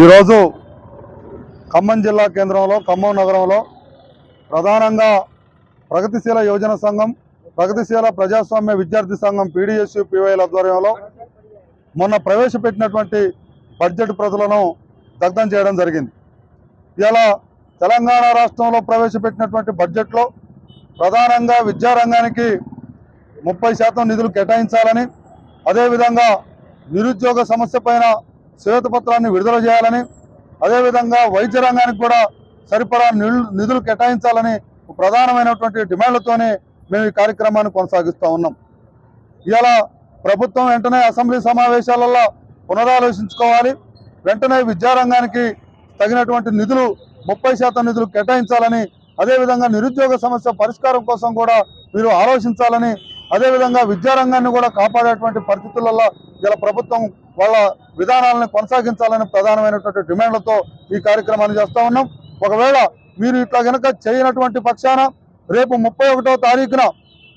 ఈరోజు ఖమ్మం జిల్లా కేంద్రంలో ఖమ్మం నగరంలో ప్రధానంగా ప్రగతిశీల యోజన సంఘం ప్రగతిశీల ప్రజాస్వామ్య విద్యార్థి సంఘం పీడిఎస్యు పివైల ఆధ్వర్యంలో మొన్న ప్రవేశపెట్టినటువంటి బడ్జెట్ ప్రతులను దగ్ధం చేయడం జరిగింది. ఇలా తెలంగాణ రాష్ట్రంలో ప్రవేశపెట్టినటువంటి బడ్జెట్లో ప్రధానంగా విద్యారంగానికి ముప్పై శాతం నిధులు కేటాయించాలని అదేవిధంగా నిరుద్యోగ సమస్య పైన శ్వేతపత్రాన్ని విడుదల చేయాలని అదేవిధంగా వైద్య రంగానికి కూడా సరిపడా నిధులు నిధులు కేటాయించాలని ప్రధానమైనటువంటి డిమాండ్లతోనే మేము ఈ కార్యక్రమాన్ని కొనసాగిస్తూ ఉన్నాం. ఇలా ప్రభుత్వం వెంటనే అసెంబ్లీ సమావేశాలలో పునరాలోచించుకోవాలి. వెంటనే విద్యారంగానికి తగినటువంటి నిధులు ముప్పై శాతం నిధులు కేటాయించాలని అదేవిధంగా నిరుద్యోగ సమస్య పరిష్కారం కోసం కూడా మీరు ఆలోచించాలని అదేవిధంగా విద్యారంగాన్ని కూడా కాపాడేటువంటి పరిస్థితులలో ఇలా ప్రభుత్వం వాళ్ళ విధానాలను కొనసాగించాలని ప్రధానమైనటువంటి డిమాండ్లతో ఈ కార్యక్రమాన్ని చేస్తూ ఉన్నాం. ఒకవేళ మీరు ఇట్లా గనక చేయనటువంటి పక్షాన రేపు ముప్పై ఒకటో తారీఖున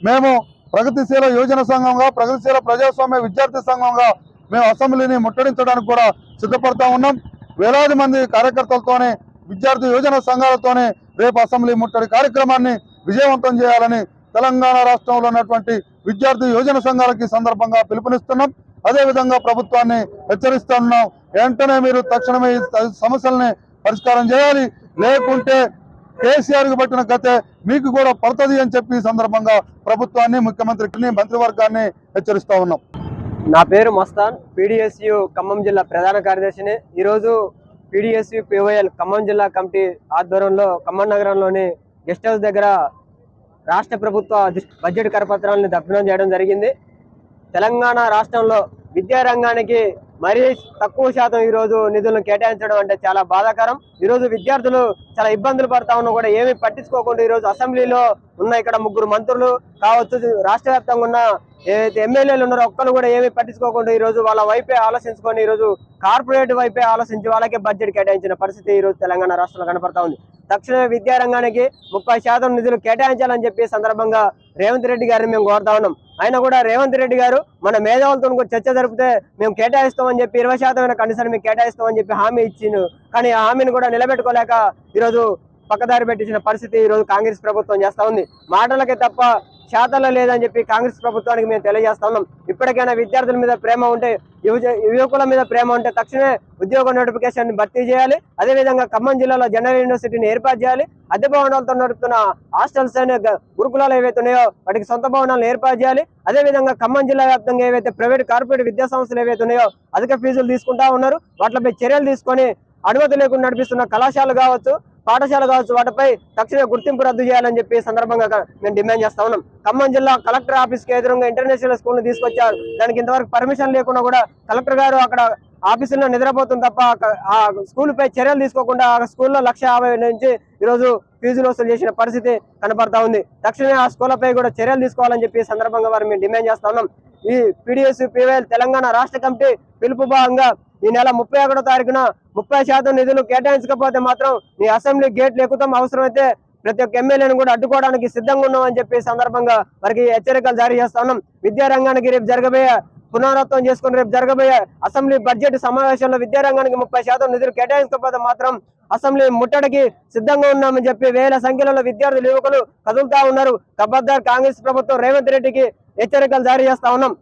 మేము ప్రగతిశీల యోజన సంఘంగా ప్రగతిశీల ప్రజాస్వామ్య విద్యార్థి సంఘంగా మేము అసెంబ్లీని ముట్టడించడానికి కూడా సిద్ధపడతా ఉన్నాం. వేలాది మంది కార్యకర్తలతోనే విద్యార్థి యోజన సంఘాలతోనే రేపు అసెంబ్లీ ముట్టడి కార్యక్రమాన్ని విజయవంతం చేయాలని తెలంగాణ రాష్ట్రంలో ఉన్నటువంటి విద్యార్థి యోజన సంఘాలకి సందర్భంగా పిలుపునిస్తున్నాం. అదేవిధంగా ప్రభుత్వాన్ని హెచ్చరిస్తున్నాం వెంటనే మీరు తక్షణమే ఈ సమస్యల్ని పరిష్కారం చేయాలి. లేకుంటే కేసీఆర్కు పట్టిన కథ మీకు కూడా పడుతుంది అని చెప్పి సందర్భంగా ప్రభుత్వాన్ని ముఖ్యమంత్రి మంత్రివర్గాన్ని హెచ్చరిస్తా ఉన్నాం. నా పేరు మస్తాన్. పీడిఎస్యు ఖమ్మం జిల్లా ప్రధాన కార్యదర్శిని. ఈరోజు పీడిఎస్యు పివైఎల్ ఖమ్మం జిల్లా కమిటీ ఆధ్వర్యంలో ఖమ్మం నగరంలోని గెస్ట్ హౌస్ దగ్గర రాష్ట్ర ప్రభుత్వ బడ్జెట్ కరపత్రాలను దగ్ధం చేయడం జరిగింది. తెలంగాణ రాష్ట్రంలో విద్యారంగానికి మరీ తక్కువ శాతం ఈ రోజు నిధులను కేటాయించడం అంటే చాలా బాధాకరం. ఈ రోజు విద్యార్థులు చాలా ఇబ్బందులు పడతా ఉన్నా కూడా ఏమీ పట్టించుకోకుండా ఈ రోజు అసెంబ్లీలో ఉన్న ఇక్కడ ముగ్గురు మంత్రులు కావచ్చు రాష్ట్ర వ్యాప్తంగా ఉన్న ఏదైతే ఎమ్మెల్యేలు ఉన్నారో ఒక్కరు కూడా ఏమీ పట్టించుకోకుండా ఈ రోజు వాళ్ళ వైపే ఆలోచించుకొని ఈ రోజు కార్పొరేట్ వైపే ఆలోచించి వాళ్ళకే బడ్జెట్ కేటాయించిన పరిస్థితి ఈ రోజు తెలంగాణ రాష్ట్రంలో కనపడతా ఉంది. తక్షణమే విద్యారంగానికి ముప్పై శాతం నిధులు కేటాయించాలని చెప్పి సందర్భంగా రేవంత్ రెడ్డి గారిని మేము కోరుతా ఉన్నాం. అయినా కూడా రేవంత్ రెడ్డి గారు మన మేధావులతో చర్చ జరిపితే మేము కేటాయిస్తామని చెప్పి ఇరవై శాతమైన కండిషన్ మేము కేటాయిస్తామని చెప్పి హామీ ఇచ్చిండు. కానీ ఆ హామీని కూడా నిలబెట్టుకోలేక ఈరోజు పక్కదారి పెట్టించిన పరిస్థితి ఈ రోజు కాంగ్రెస్ ప్రభుత్వం చేస్తా ఉంది. మాటలకే తప్ప శాతాల్లో లేదని చెప్పి కాంగ్రెస్ ప్రభుత్వానికి మేము తెలియజేస్తా ఉన్నాం. ఇప్పటికైనా విద్యార్థుల మీద ప్రేమ ఉంటే యువకుల మీద ప్రేమ ఉంటే తక్షణమే ఉద్యోగ నోటిఫికేషన్ భర్తీ చేయాలి. అదేవిధంగా ఖమ్మం జిల్లాలో జనరల్ యూనివర్సిటీని ఏర్పాటు చేయాలి. అద్దె భవనాలతో నడుపుతున్న హాస్టల్స్ అనే గురుకులాలు ఏవైతే ఉన్నాయో వాటికి సొంత భవనాలను ఏర్పాటు చేయాలి. అదేవిధంగా ఖమ్మం జిల్లా వ్యాప్తంగా ఏవైతే ప్రైవేట్ కార్పొరేట్ విద్యా సంస్థలు ఏవైతే ఉన్నాయో అధిక ఫీజులు తీసుకుంటా ఉన్నారు. వాటిపై చర్యలు తీసుకొని అనుమతి లేకుండా నడిపిస్తున్న కళాశాలలు కావచ్చు పాఠశాల కావచ్చు వాటిపై తక్షణ గుర్తింపు రద్దు చేయాలని చెప్పి సందర్భంగా మేము డిమాండ్ చేస్తా ఉన్నాం. ఖమ్మం జిల్లా కలెక్టర్ ఆఫీస్కి ఎదురుగా ఇంటర్నేషనల్ స్కూల్ని తీసుకొచ్చారు. దానికి ఇంతవరకు పర్మిషన్ లేకుండా కూడా కలెక్టర్ గారు అక్కడ ఆఫీసులో నిద్రపోతుంది తప్ప ఆ స్కూల్ పై చర్యలు తీసుకోకుండా ఆ స్కూల్లో లక్ష యాభై నుంచి ఈరోజు ఫీజులు వసూలు చేసిన పరిస్థితి కనపడతా ఉంది. తక్షణమే ఆ స్కూళ్ళపై కూడా చర్యలు తీసుకోవాలని చెప్పి సందర్భంగా వారు మేము డిమాండ్ చేస్తా ఉన్నాం. ఈ పీడిఎస్ పీవైఎల్ తెలంగాణ రాష్ట్ర కమిటీ పిలుపు భాగంగా ఈ నెల ముప్పై ఒకటో తారీఖున ముప్పై శాతం నిధులు కేటాయించకపోతే మాత్రం ఈ అసెంబ్లీ గేట్లు ఎక్కుతాం. అవసరమైతే ప్రతి ఒక్క ఎమ్మెల్యేను కూడా అడ్డుకోవడానికి సిద్ధంగా ఉన్నాం అని చెప్పి సందర్భంగా వారికి హెచ్చరికలు జారీ చేస్తా ఉన్నాం. విద్యారంగానికి రేపు జరగబోయే పునరావృతం చేసుకుని రేపు జరగబోయే అసెంబ్లీ బడ్జెట్ సమావేశంలో విద్యారంగానికి ముప్పై శాతం నిధులు కేటాయించకపోతే మాత్రం అసెంబ్లీ ముట్టడికి సిద్ధంగా ఉన్నామని చెప్పి వేల సంఖ్యలో విద్యార్థులు యువకులు కదులుతా ఉన్నారు. కబద్దార్ కాంగ్రెస్ ప్రభుత్వం రేవంత్ రెడ్డికి హెచ్చరికలు జారీ చేస్తా ఉన్నాం.